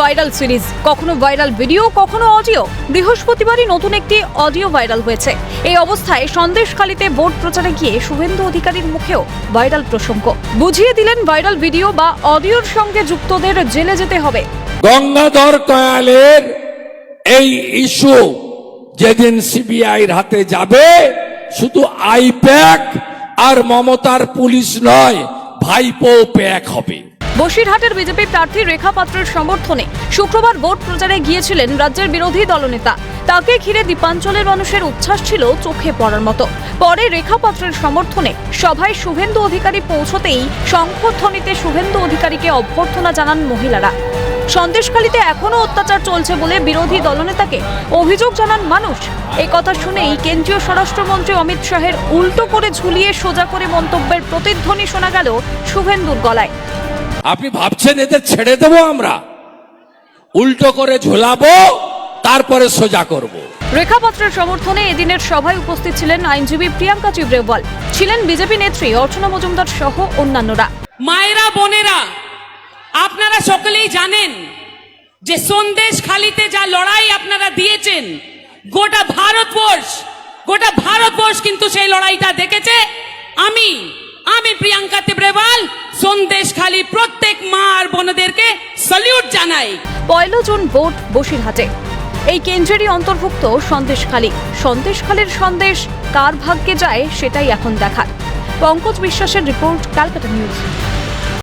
Viral series. কখনো viral video, কখনো audio. বৃহস্পতিবারই নতুন একটি অডিও ভাইরাল হয়েছে। এই অবস্থায় সন্দেশখালিতে ভোট প্রচারে গিয়ে শুভেন্দু অধিকারীর মুখেও ভাইরাল প্রসঙ্গ। বুঝিয়ে দিলেন, ভাইরাল ভিডিও বা অডিওর সঙ্গে যুক্তদের জেলে যেতে হবে। গঙ্গাধর কয়ালের এই ইস্যু যেদিন সিবিআইর হাতে যাবে, শুধু আইপ্যাক আর মমতার পুলিশ নয় ভাইপো প্যাক হবে। বসিরহাটের বিজেপি প্রার্থী রেখা পাত্রের সমর্থনে শুক্রবার ভোট প্রচারে গিয়েছিলেন রাজ্যের বিরোধী দলনেতা। তাকে ঘিরে দ্বীপাঞ্চলের মানুষের উচ্ছ্বাস ছিল চোখে পড়ার মতো। পরে রেখা পাত্রের সমর্থনে সভায় শুভেন্দু অধিকারী পৌঁছতেই শঙ্খধ্বনিতে শুভেন্দু অধিকারীকে অভ্যর্থনা জানান মহিলারা। সন্দেশখালীতে এখনও অত্যাচার চলছে বলে বিরোধী দলনেতাকে অভিযোগ জানান মানুষ। এই কথা শুনেই কেন্দ্রীয় স্বরাষ্ট্রমন্ত্রী অমিত শাহের উল্টো করে ঝুলিয়ে সোজা করে মন্তব্যের প্রতিধ্বনি শোনা গেল শুভেন্দুর গলায়। আপনি ভাবছেন এদের ছেড়ে দেবো আমরা? উল্টো করে ঝোলাবো তারপরে সোজা করব। রেখাপত্রের সমর্থনে এদিনের সভায় উপস্থিত ছিলেন আইনজীবী প্রিয়াঙ্কা চিব্রেওয়াল। ছিলেন বিজেপি নেত্রী অর্চনা মজুমদার সহ অন্যান্যরা। মায়েরা বোনেরা আপনারা সকলেই জানেন যে সন্দেশ খালিতে যা লড়াই আপনারা দিয়েছেন গোটা ভারতবর্ষ গোটা ভারতবর্ষ কিন্তু সেই লড়াইটা দেখেছে। আমি আমি প্রিয়াঙ্কা তিব্রেওয়াল সন্দেশ খালি প্রত্যেক মা আর বোনদেরকে স্যালিউট জানাই। পয়লা জুন ভোট বসিরহাটে। এই কেন্দ্রেরই অন্তর্ভুক্ত সন্দেশখালী। সন্দেশখালীর সন্দেশ কার ভাগ্যে যায় সেটাই এখন দেখার। পঙ্কজ বিশ্বাসের রিপোর্ট ক্যালকাটা নিউজ।